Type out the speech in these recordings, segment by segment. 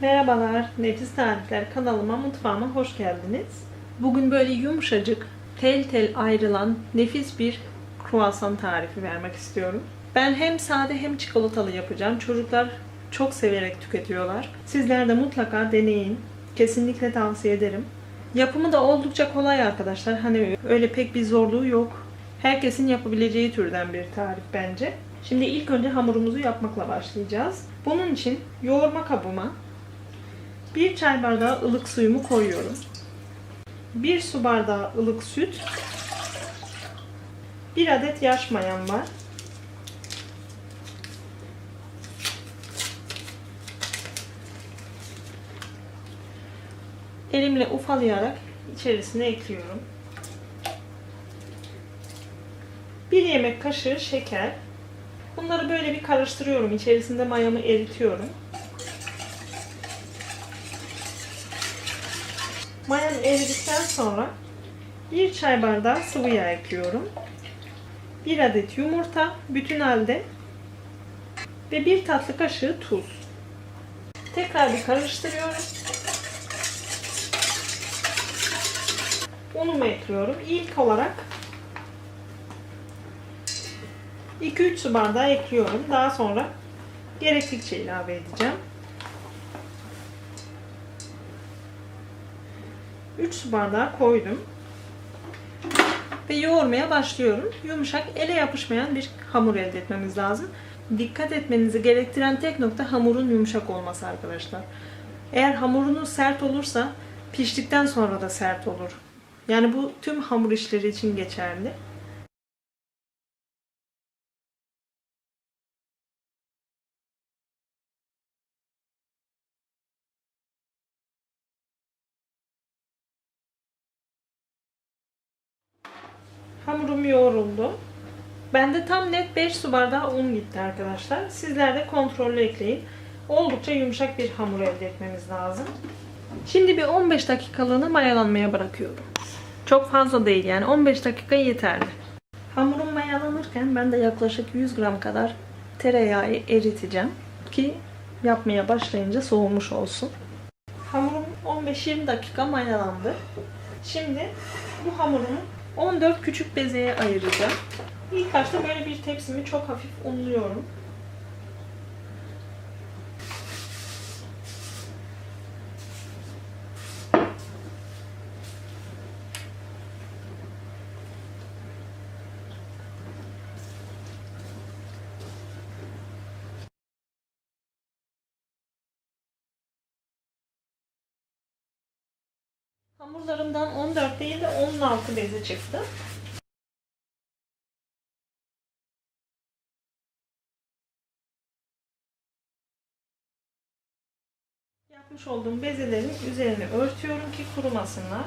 Merhabalar, Nefis Tarifler kanalıma, mutfağıma hoş geldiniz. Bugün böyle yumuşacık, tel tel ayrılan nefis bir kruvasan tarifi vermek istiyorum. Ben hem sade hem çikolatalı yapacağım. Çocuklar çok severek tüketiyorlar. Sizler de mutlaka deneyin. Kesinlikle tavsiye ederim. Yapımı da oldukça kolay arkadaşlar. Hani öyle pek bir zorluğu yok. Herkesin yapabileceği türden bir tarif bence. Şimdi ilk önce hamurumuzu yapmakla başlayacağız. Bunun için yoğurma kabıma bir çay bardağı ılık suyumu koyuyorum. Bir su bardağı ılık süt. Bir adet yaş mayam var. Elimle ufalayarak içerisine ekliyorum. Bir yemek kaşığı şeker. Bunları böyle bir karıştırıyorum. İçerisinde mayamı eritiyorum. Mayam eridikten sonra bir çay bardağı sıvı yağ ekliyorum. Bir adet yumurta bütün halde ve bir tatlı kaşığı tuz. Tekrar bir karıştırıyorum. Unumu ekliyorum. İlk olarak 2-3 su bardağı ekliyorum. Daha sonra gerektikçe ilave edeceğim. 3 su bardağı koydum. Ve yoğurmaya başlıyorum. Yumuşak, ele yapışmayan bir hamur elde etmemiz lazım. Dikkat etmenizi gerektiren tek nokta hamurun yumuşak olması arkadaşlar. Eğer hamurunuz sert olursa piştikten sonra da sert olur. Yani bu tüm hamur işleri için geçerli. Hamurum yoğruldu. Bende tam net 5 su bardağı un gitti arkadaşlar. Sizler de kontrollü ekleyin. Oldukça yumuşak bir hamur elde etmemiz lazım. Şimdi bir 15 dakikalığına mayalanmaya bırakıyorum. Çok fazla değil yani 15 dakika yeterli. Hamurum mayalanırken ben de yaklaşık 100 gram kadar tereyağı eriteceğim ki yapmaya başlayınca soğumuş olsun. Hamurum 15-20 dakika mayalandı. Şimdi bu hamurumu 14 küçük bezeye ayıracağım. İlk başta böyle bir tepsimi çok hafif unluyorum. Hamurlarımdan 14 değil de 16 beze çıktı. Yapmış olduğum bezelerin üzerine örtüyorum ki kurumasınlar.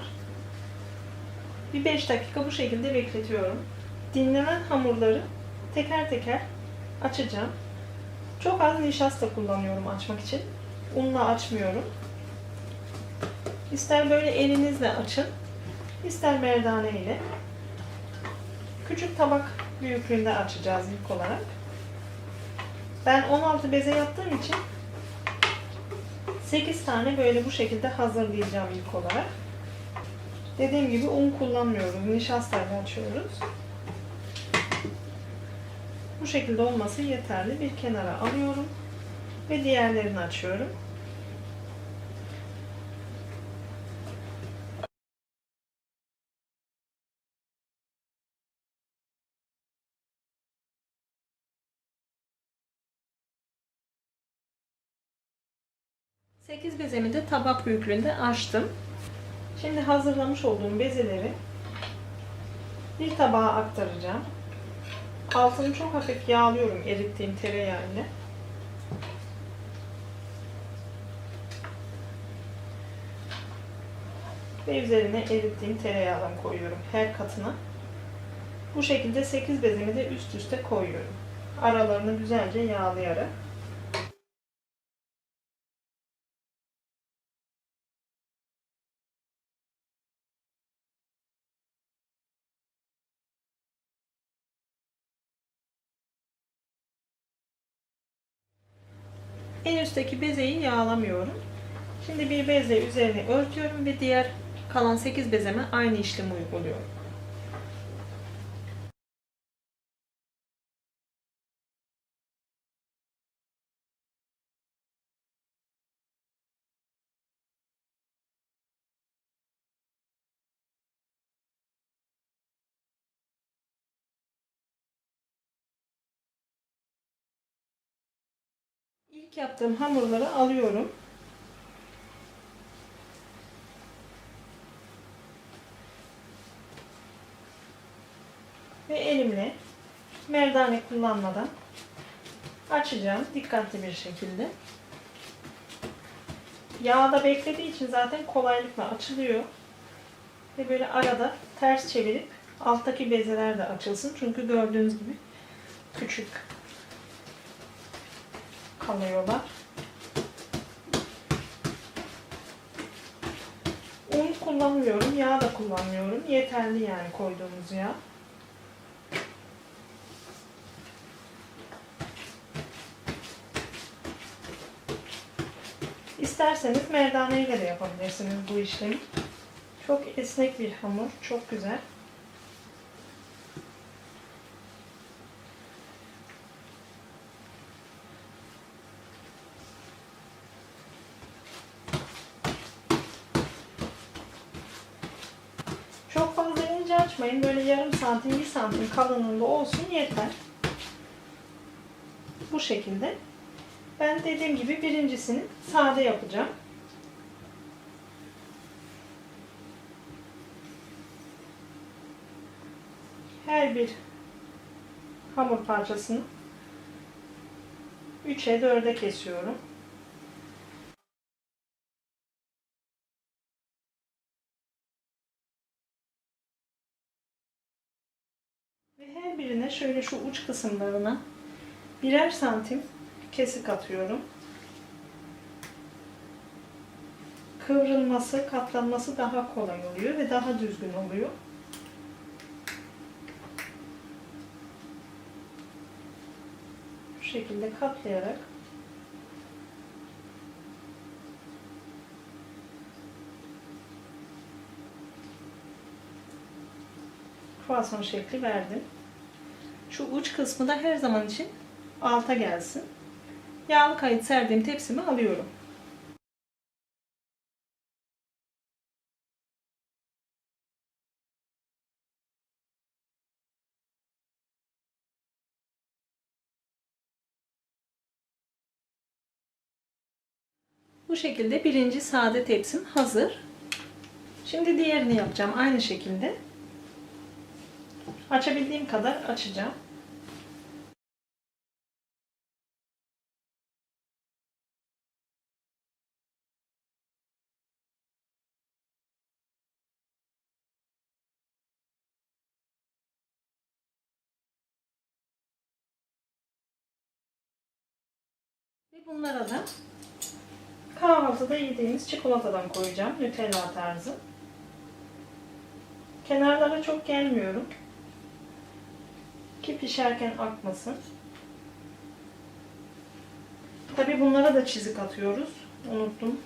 Bir 5 dakika bu şekilde bekletiyorum. Dinlenen hamurları teker teker açacağım. Çok az nişasta kullanıyorum açmak için. Unla açmıyorum. İster böyle elinizle açın, ister merdane ile. Küçük tabak büyüklüğünde açacağız ilk olarak. Ben 16 beze yaptığım için 8 tane böyle bu şekilde hazırlayacağım ilk olarak. Dediğim gibi un kullanmıyoruz. Nişastayla açıyoruz. Bu şekilde olması yeterli. Bir kenara alıyorum. Ve diğerlerini açıyorum. Sekiz bezemi de tabak büyüklüğünde açtım. Şimdi hazırlamış olduğum bezeleri bir tabağa aktaracağım. Altını çok hafif yağlıyorum erittiğim tereyağı ile. Ve üzerine erittiğim tereyağından koyuyorum her katına. Bu şekilde 8 bezemi de üst üste koyuyorum. Aralarını güzelce yağlayarak. En üstteki bezeyi yağlamıyorum. Şimdi bir bezle üzerine örtüyorum ve diğer kalan 8 bezeme aynı işlemi uyguluyorum. İlk yaptığım hamurları alıyorum. Ve elimle merdane kullanmadan açacağım dikkatli bir şekilde. Yağda beklediği için zaten kolaylıkla açılıyor. Ve böyle arada ters çevirip alttaki bezeler de açılsın. Çünkü gördüğünüz gibi küçük kalıyorlar. Un kullanmıyorum, yağ da kullanmıyorum. Yeterli yani koyduğumuz yağ. İsterseniz merdane ile de yapabilirsiniz bu işlemi. Çok esnek bir hamur, çok güzel. Çok fazla ince açmayın. Böyle yarım santim, bir santim kalınlığında olsun yeter. Bu şekilde. Ben dediğim gibi birincisini sade yapacağım. Her bir hamur parçasını 3'e 4'e kesiyorum. Şöyle şu uç kısımlarına birer santim kesik atıyorum. Kıvrılması, katlanması daha kolay oluyor ve daha düzgün oluyor. Bu şekilde katlayarak kruvasan şekli verdim. Şu uç kısmı da her zaman için alta gelsin. Yağlı kayıt serdiğim tepsimi alıyorum. Bu şekilde birinci sade tepsim hazır. Şimdi diğerini yapacağım aynı şekilde. Açabildiğim kadar açacağım. Ve bunlara da kahvaltıda yediğimiz çikolatadan koyacağım. Nutella tarzı. Kenarlara çok gelmiyorum. Ki pişerken akmasın. Tabi bunlara da çizik atıyoruz. Unuttum.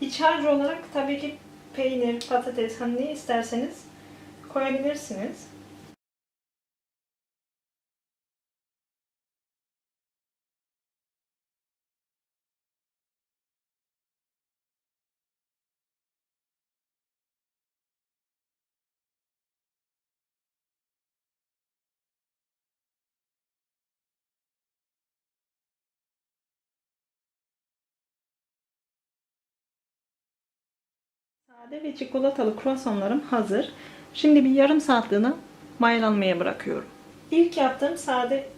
İç harcı olarak tabii ki peynir, patates, hani ne isterseniz koyabilirsiniz. Sade ve çikolatalı kruvasanlarım hazır. Şimdi bir yarım saatliğine mayalanmaya bırakıyorum. İlk yaptığım sade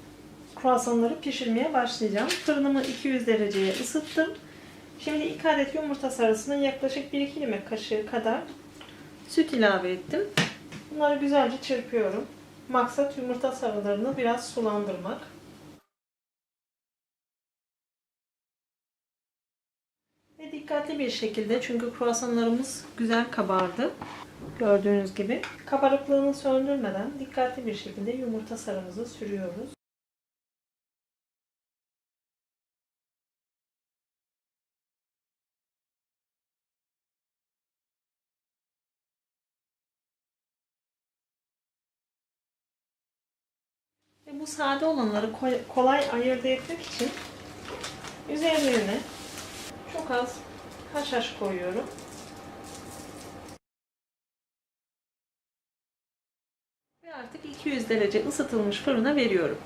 kruvasanları pişirmeye başlayacağım. Fırınımı 200 dereceye ısıttım. Şimdi 2 adet yumurta sarısına yaklaşık 1-2 yemek kaşığı kadar süt ilave ettim. Bunları güzelce çırpıyorum. Maksat yumurta sarılarını biraz sulandırmak. Dikkatli bir şekilde çünkü kruvasanlarımız güzel kabardı. Gördüğünüz gibi. Kabarıklığını söndürmeden dikkatli bir şekilde yumurta sarımızı sürüyoruz. Ve bu sade olanları kolay ayırt etmek için üzerlerine çok az haşhaş koyuyorum. Ve artık 200 derece ısıtılmış fırına veriyorum.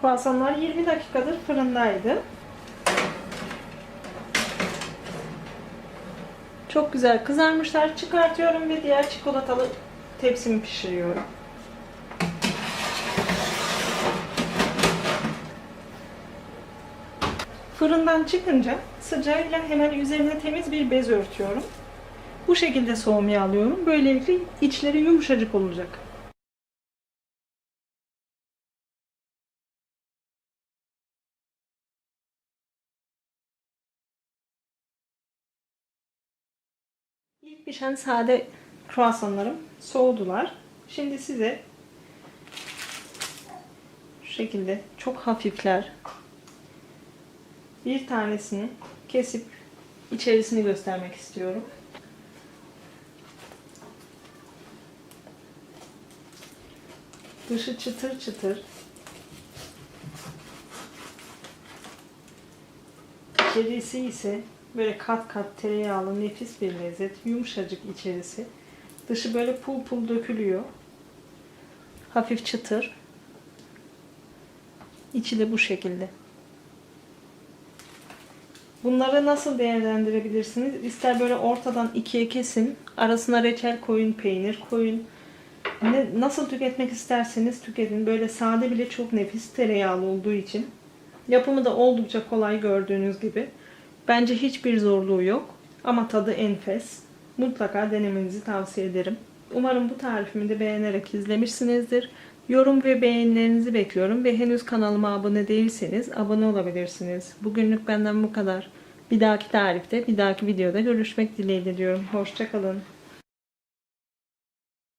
Kruvasanlar 20 dakikadır fırındaydı. Çok güzel kızarmışlar. Çıkartıyorum ve diğer çikolatalı tepsimi pişiriyorum. Fırından çıkınca sıcağıyla hemen üzerine temiz bir bez örtüyorum. Bu şekilde soğumaya alıyorum. Böylelikle içleri yumuşacık olacak. Pişen sade kruvasanlarım soğudular. Şimdi size şu şekilde çok hafifler bir tanesini kesip içerisini göstermek istiyorum. Dışı çıtır çıtır. İçerisi ise böyle kat kat tereyağlı nefis bir lezzet. Yumuşacık içerisi. Dışı böyle pul pul dökülüyor. Hafif çıtır. İçi de bu şekilde. Bunları nasıl değerlendirebilirsiniz? İster böyle ortadan ikiye kesin, arasına reçel koyun, peynir koyun. Ne, nasıl tüketmek isterseniz tüketin. Böyle sade bile çok nefis tereyağlı olduğu için. Yapımı da oldukça kolay gördüğünüz gibi. Bence hiçbir zorluğu yok. Ama tadı enfes. Mutlaka denemenizi tavsiye ederim. Umarım bu tarifimi de beğenerek izlemişsinizdir. Yorum ve beğenilerinizi bekliyorum ve henüz kanalıma abone değilseniz abone olabilirsiniz. Bugünlük benden bu kadar. Bir dahaki tarifte, bir dahaki videoda görüşmek dileğiyle diyorum. Hoşçakalın.